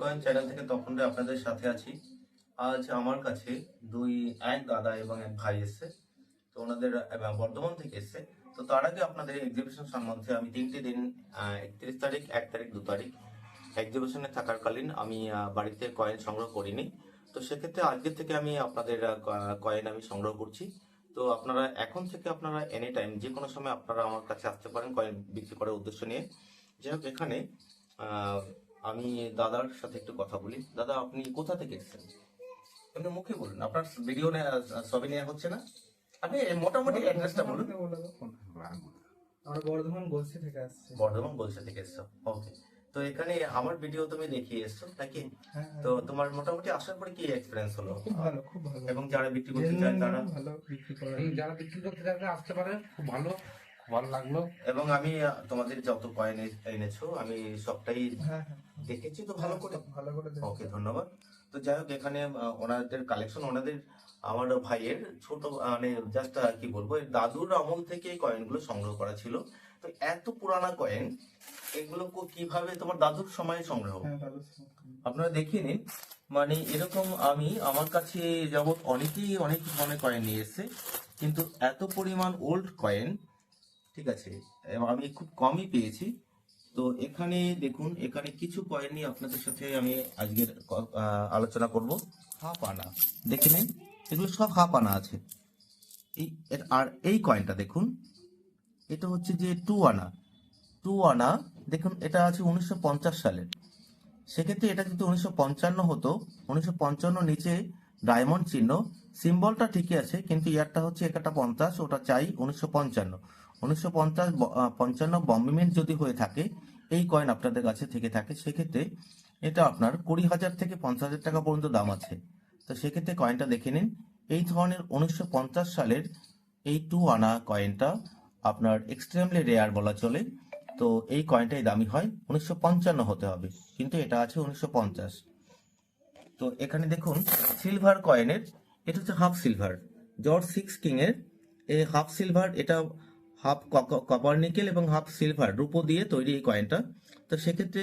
Coin channel থেকে তখন আপনাদের সাথে আছি। আজ আমার কাছে দুই, এক দাদা এবং এক ভাই এসছে, তো ওনাদের বর্ধমান থেকে এসছে। তো তার আগে আপনাদের এক্সিবিশন সম্বন্ধে আমি তিনটে দিন একত্রিশ তারিখ, এক তারিখ, দু তারিখ এক্সিবিশনে থাকাকালীন আমি বাড়িতে কয়েন সংগ্রহ করিনি। তো সেক্ষেত্রে আজকে থেকে আমি আপনাদের কয়েন আমি সংগ্রহ করছি। তো আপনারা এখন থেকে আপনারা এনি টাইম যে কোনো সময় আপনারা আমার কাছে আসতে পারেন কয়েন বিক্রি করার উদ্দেশ্য নিয়ে। যাই এখানে আমি দাদার সাথে একটু কথা বলি। দাদা আপনি কোথা থেকে এসেছেন? আপনি মুখে বলুন আপনার ভিডিও ছবি নেওয়া হচ্ছে না? আপনি মোটামুটি অ্যাড্রেসটা বলুন। আমরা বর্ধমান গোলসি থেকে আসছি। বর্ধমান বলসা থেকে এসছো ওকে তো এখানে আমার ভিডিও তুমি দেখিয়ে এসছো নাকি? হ্যাঁ, হ্যাঁ। তো তোমার মোটামুটি আসার পরে কি এক্সপিরিয়েন্স হলো? খুব ভালো খুব ভালো। এবং যারা বিক্রি করতে চায় তারা ভালো বিক্রি করে। যারা বিক্রি করতে চাইবে আসতে পারে খুব ভালো। ভালো লাগল। এবং আমি তোমাদের যত কয়েন এনেছো আমি সবটাই হ্যাঁ হ্যাঁ। দেখেছি তো ভালো করে। ভালো করে ওকে ধন্যবাদ। তো যাই হোক এখানে ওনাদের কালেকশন ওনাদের আমার ভাইয়ের ছোট মানে জাস্ট কি বলব দাদুর আমল থেকে এই কয়েনগুলো সংগ্রহ করা ছিল। তো এত পুরানা কয়েন এগুলো কীভাবে তোমার দাদুর সময়ে সংগ্রহ হ্যাঁ আপনারা দেখিয়ে নিন। মানে এরকম আমি আমার কাছে যাবৎ অনেকেই অনেক ধরনের কয়েন নিয়ে এসেছে কিন্তু এত পরিমাণ ওল্ড কয়েন ঠিক আছে আমি খুব কমই পেয়েছি। তো এখানে দেখুন, এখানে কিছু কয়েন নিয়ে আপনাদের সাথে আমি আজকের আলোচনা করব। হাফ আনা দেখে নিন, এগুলো সব হাফ আনা আছে। এই আর এই কয়েনটা দেখুন, এটা হচ্ছে যে টু আনা টু আনা দেখুন, এটা আছে উনিশশো পঞ্চাশ সালের সেক্ষেত্রে এটা যদি উনিশশো পঞ্চান্ন হতো, উনিশশো পঞ্চান্ন নিচে ডায়মন্ড চিহ্ন সিম্বলটা ঠিকই আছে, কিন্তু ইয়ারটা হচ্ছে একটা পঞ্চাশ, ওটা চাই উনিশশো পঞ্চান্ন। উনিশশো পঞ্চাশ পঞ্চান্ন বম্বিমেন্ট যদি হয়ে থাকে, এই কয়েন আপনাদের কাছে থেকে থাকে, সেক্ষেত্রে এটা আপনার কুড়ি হাজার থেকে পঞ্চাশ হাজার টাকা পর্যন্ত দাম আছে। তো সেক্ষেত্রে কয়েনটা দেখে নিন। এই ধরনের উনিশশো পঞ্চাশ সালের এই টু আনা কয়েনটা আপনার এক্সট্রিমলি রেয়ার বলা চলে। তো এই কয়েনটাই দামি হয়। উনিশশো পঞ্চান্ন হতে হবে। কিন্তু এটা আছে উনিশশো পঞ্চাশ। তো এখানে দেখুন সিলভার কয়েনের এটা হচ্ছে half silver George six king এর এই হাফ সিলভার এটা হাফ কপার নিকেল এবং হাফ সিলভার রূপো দিয়ে তৈরি এই কয়েনটা তো সেক্ষেত্রে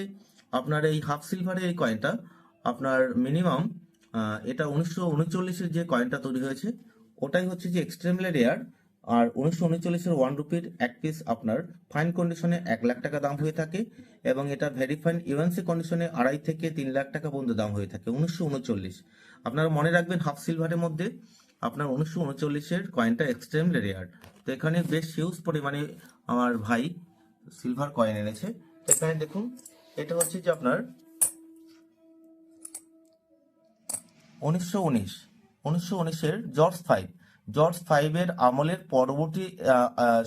আপনার এই হাফ সিলভারের এই কয়েনটা আপনার মিনিমাম এটা উনিশশো উনচল্লিশের যে কয়েনটা তৈরি হয়েছে, ওটাই হচ্ছে যে এক্সট্রিমলি রেয়ার আর উনিশশো উনচল্লিশের ওয়ান রুপির এক পিস আপনার ফাইন কন্ডিশনে এক লাখ টাকা দাম হয়ে থাকে এবং এটা ভেরি ফাইন ইউএনসি কন্ডিশনে আড়াই থেকে তিন লাখ টাকা পর্যন্ত দাম হয়ে থাকে, উনিশশো উনচল্লিশ। আপনারা মনে রাখবেন হাফ সিলভারের মধ্যে আপনার উনিশশো উনচল্লিশের কয়েনটা এক্সট্রিমলি রেয়ার তো এখানে বেশ হিউজ পরিমাণে আমার ভাই সিলভার কয়েন এনেছে। এখানে দেখুন, এটা হচ্ছে যে আপনার উনিশশো উনিশ, উনিশশো উনিশের জর্জ ফাইভ। জর্জ ফাইভের আমলের পরবর্তী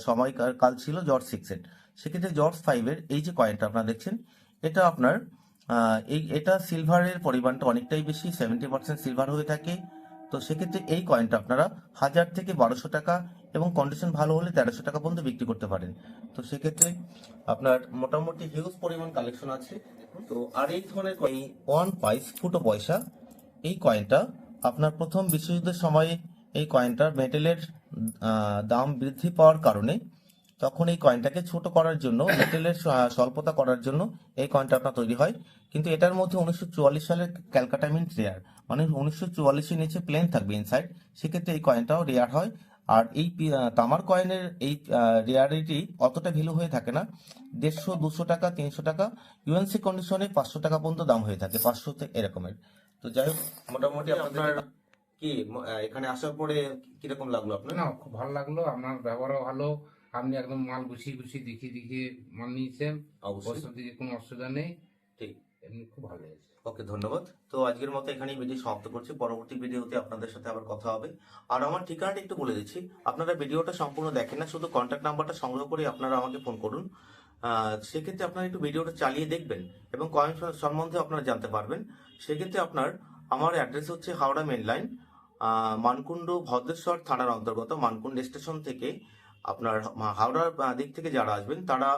সময়কাল কাল ছিল জর্জ সিক্সের। সেক্ষেত্রে জর্জ ফাইভের এই যে কয়েনটা আপনারা দেখছেন, এটা আপনার এই, এটা সিলভারের পরিমাণটা অনেকটাই বেশি সেভেন্টি পার্সেন্ট সিলভার হয়ে থাকে। তো সেক্ষেত্রে এই কয়েনটা আপনারা হাজার থেকে বারোশো টাকা এবং কন্ডিশন ভালো হলে তেরোশো টাকা পর্যন্ত বিক্রি করতে পারেন। তো সেক্ষেত্রে আপনার মোটামুটি হিউজ পরিমাণ কালেকশন আছে। তো আর এই ধরনের এই ওয়ান পাইস ফুটো পয়সা, এই কয়েনটা আপনার প্রথম বিশ্বযুদ্ধের সময়ে এই কয়েনটার মেটেলের দাম বৃদ্ধি পাওয়ার কারণে তখন এই কয়েনটাকে ছোট করার জন্য মেটেলের স্বল্পতা করার জন্য এই কয়েনটা আপনার তৈরি হয়। কিন্তু এটার মধ্যে উনিশশো চুয়াল্লিশ সালের ক্যালকাটা মিন্ট রেয়ার মানে উনিশশো চুয়াল্লিশের নিচে প্লেন থাকবে ইনসাইড সেক্ষেত্রে এই কয়েনটাও রেয়ার হয়। আর এই তামার কয়েনের এই রেয়ারিটি অতটা ভ্যালু হয়ে থাকে না। দেড়শো দুশো টাকা তিনশো টাকা ইউএনসি কন্ডিশনে পাঁচশো টাকা পর্যন্ত দাম হয়ে থাকে পাঁচশো এরকমের। তো যাই হোক মোটামুটি আপনার কি এখানে আসার পরে কীরকম লাগল আপনার? না খুব ভালো লাগল। আপনার ব্যবহারও ভালো। আপনি একদম মাল গুছিয়ে গুছিয়ে দেখিয়ে দেখিয়ে মাল নিয়েছেন। অবশ্যই। কোনো অসুবিধা নেই। ঠিক। খুব ভালো হয়েছে ওকে, ধন্যবাদ। তো আজকের মতো এখানেই ভিডিও সমাপ্ত করছি। পরবর্তী ভিডিওতে আপনাদের সাথে আবার কথা হবে। আর আমার ঠিকানাটা একটু বলে দিচ্ছি। আপনারা ভিডিওটা সম্পূর্ণ দেখেন না, শুধু কন্ট্যাক্ট নাম্বারটা সংগ্রহ করে আপনারা আমাকে ফোন করুন। সেক্ষেত্রে আপনারা একটু ভিডিওটা চালিয়ে দেখবেন এবং কয়েন সম্বন্ধে আপনারা জানতে পারবেন। সেক্ষেত্রে আপনার, আমার অ্যাড্রেস হচ্ছে হাওড়া মেন লাইন মানকুণ্ড ভদ্রেশ্বর থানার অন্তর্গত। মানকুণ্ড স্টেশন থেকে আপনার হাওড়ার দিক থেকে যারা আসবেন, তারা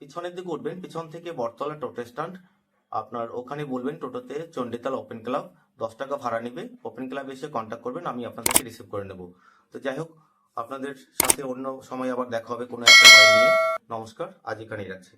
পিছনের দিকে উঠবেন। পিছন থেকে বটতলা টোটো স্ট্যান্ড আপনার ওখানে বলবেন টোটোতে চণ্ডীতাল ওপেন ক্লাব দশ টাকা ভাড়া নেবে। ওপেন ক্লাব এসে কন্ট্যাক্ট করবেন, আমি আপনাদেরকে রিসিভ করে নেব। তো যাই হোক, আপনাদের সাথে অন্য সময় আবার দেখা হবে কোনো একটা নিয়ে। নমস্কার, আজ এখানেই রাখছি।